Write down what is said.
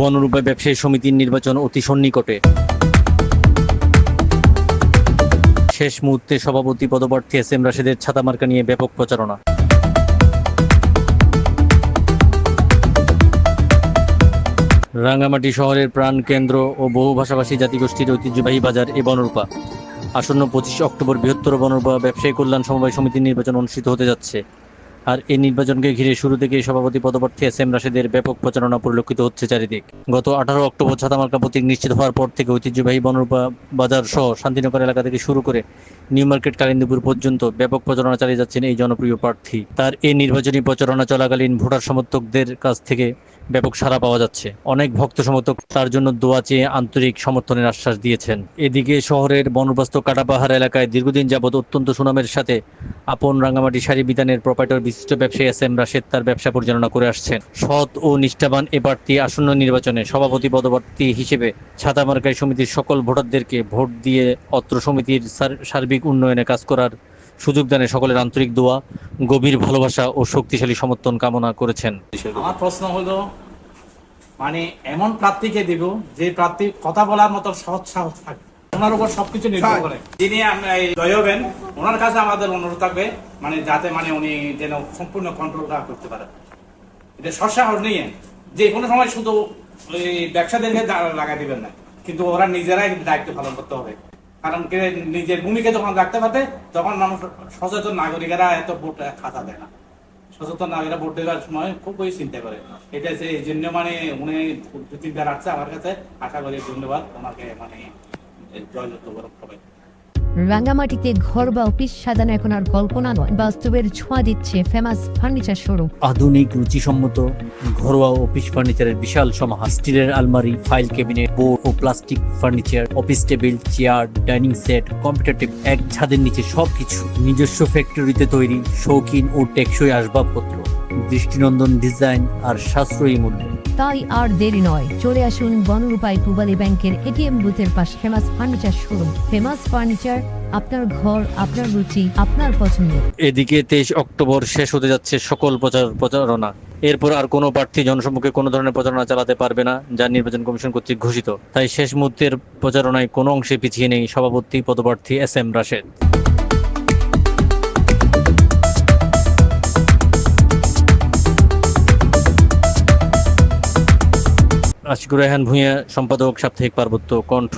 বনরূপা ব্যবসায়ী সমিতির নির্বাচন অতি সন্নিকটে। শেষ মুহূর্তে সভাপতি পদপ্রার্থী এস এম রাশেদের ছাতা মার্কা নিয়ে ব্যাপক প্রচারণা। রাঙ্গামাটি শহরের প্রাণকেন্দ্র ও বহু ভাষাভাষী জাতিগোষ্ঠীর ঐতিহ্যবাহী বাজার এ বনরূপা। আসন্ন পঁচিশ অক্টোবর বৃহত্তর বনরূপা ব্যবসায়ী কল্যাণ সমবায় সমিতির নির্বাচন অনুষ্ঠিত হতে যাচ্ছে। আর এই নির্বাচনকে ঘিরে শুরু থেকে সভাপতি পদপ্রার্থী এস এম রাশেদের ব্যাপক প্রচারণা পরিলক্ষিত হচ্ছে চারিদিক। গত আঠারো অক্টোবর ছাতামার্কা প্রতীক নিশ্চিত হওয়ার পর থেকে ঐতিহ্যবাহী বনরূপা বাজার সহ শান্তিনগর এলাকা থেকে শুরু করে নিউ মার্কেট, কালিন্দীপুর পর্যন্ত ব্যাপক প্রচারণা চালিয়ে যাচ্ছেন এই জনপ্রিয় প্রার্থী। তার এই নির্বাচনী প্রচারণা চলাকালীন ভোটার সমর্থকদের কাছ থেকে ব্যাপক সাড়া পাওয়া যাচ্ছে। অনেক ভক্ত সমর্থক তার জন্য দোয়া চেয়ে আন্তরিক সমর্থনের আশ্বাস দিয়েছেন। এদিকে শহরের বনবাস্ত কাটাপাহাড় এলাকায় দীর্ঘদিন যাবৎ অত্যন্ত সুনামের সাথে আপন রাঙ্গামাটি শাড়ি বিধানের প্রপাইটর বিশিষ্ট ব্যবসায়ী এস এম রাশেদ, তার ব্যবসা পরিচালনা করে আসছেন। সৎ ও নিষ্ঠাবান এ প্রার্থী আসন্ন নির্বাচনে সভাপতি পদপ্রার্থী হিসেবে ছাতামার্কাই সমিতির সকল ভোটারদেরকে ভোট দিয়ে অত্র সমিতির সার্বিক উন্নয়নে কাজ করার সুযোগ দানে সকলের আন্তরিক দোয়া, গভীর ভালোবাসা ও শক্তিশালী সমর্থন কামনা করেছেন। আমার প্রশ্ন হলো মানে এমন প্রার্থীকে দিব যে প্রার্থী কথা বলার মতো সহজ সাহস থাকে ওনার উপর সবকিছু নির্ভর করে। যিনি জয় হবেন ওনার কাছে আমাদের অনুরোধ থাকবে মানে যাতে মানে উনি যেন সম্পূর্ণ কন্ট্রোল করতে পারেন এটা সৎসাহস নিয়ে যে কোনো সময় শুধু ওই ব্যবসাদেরকে লাগাই দিবেন না কিন্তু ওরা নিজেরাই দায়িত্ব পালন করতে হবে। কারণ কে নিজের ভূমিকা যখন রাখতে পারবে তখন মানুষ সচেতন নাগরিকেরা এত ভোট খাতা দেয় না। সচেতন নাগরিকরা ভোট দেওয়ার সময় খুবই চিন্তা করে। এটা যে এই জন্য মানে উনি দু তিনটা রাখছে আমার কাছে। আশা করি ধন্যবাদ। ওনাকে মানে রাঙ্গামাটিতে ঘর বা অফিস সাজানো এখন আর কল্পনা নয়। বাস্তবের ছোঁয়া দিচ্ছে ফেমাস ফার্নিচার শোরুম। আধুনিক, রুচিসম্মত, ঘরোয়া অফিস ফার্নিচারের বিশাল সমাহার। স্টিলের আলমারি, ফাইল ক্যাবিনেট, বোর্ড ও plastic furniture, office table, chair, dining set, computer table, এক ছাদের নিচে সবকিছু। নিজস্ব ফ্যাক্টরিতে তৈরি, শৌখিন ও টেকসই আসবাবপত্র। দৃষ্টিনন্দন ডিজাইন আর সাশ্রয়ী মূল্যে। তাই আর দেরি নয়। চলে আসুন বনরূপায় পূবালী ব্যাংকের এটিএম বুথের পাশে। Famous furniture showroom. Famous furniture, আপনার ঘর, আপনার রুচি, আপনার পছন্দ। এদিকে তেইশ অক্টোবর শেষ হতে যাচ্ছে সকল প্রচার প্রচারণা। এরপর আর কোনো প্রার্থী জনসম্মুখে কোনো ধরনের প্রচারণা চালাতে পারবে না, যা নির্বাচন কমিশন কর্তৃক ঘোষিত। তাই শেষ মুহূর্তের প্রচারণায় কোনো অংশে পিছিয়ে নেই সভাপতি, পদপ্রার্থী এস এম রাশেদ। আশিকুর রেহান ভূঁইয়া সম্পাদক সাপ্তাহিক পার্বত্য কণ্ঠ।